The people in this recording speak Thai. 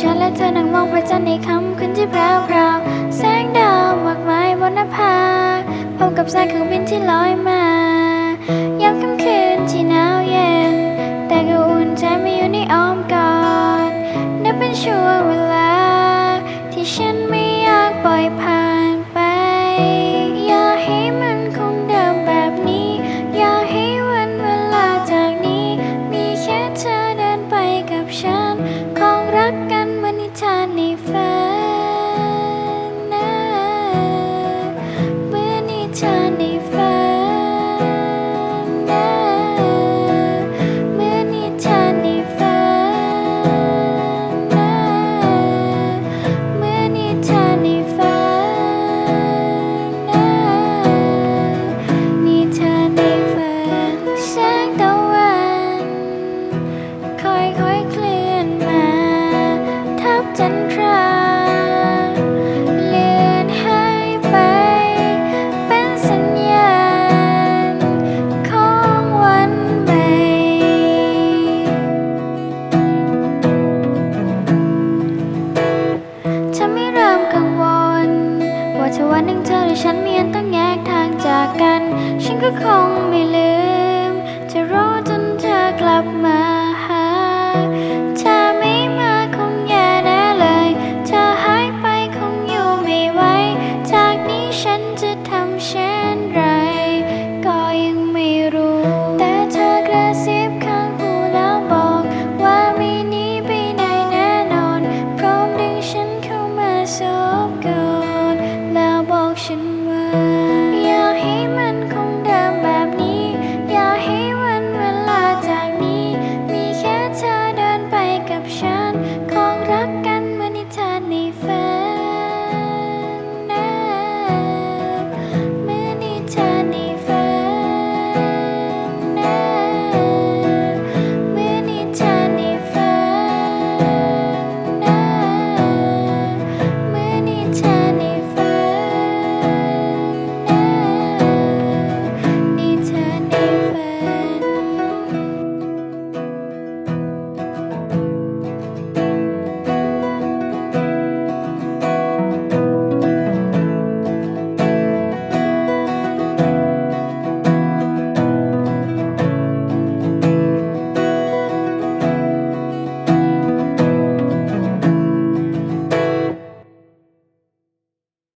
ฉันและเธอนั่งมองพระจันทร์ในค่ำคืนที่แพรวพราแสงดาวมากมายบนหน้าผาพบกับสายเครื่องบินที่ลอยมา แสงตะวันค่อยๆเคลื่อนมา ทับจันทราเลือนหายไป เป็นสัญญาณ ของวันใหม่ ฉันไม่เริ่มกังวล ว่าถ้าวันหนึ่งเธอและฉันเมีอันต้องแยกทางจากกัน ฉันก็คงไม่ลืม mà.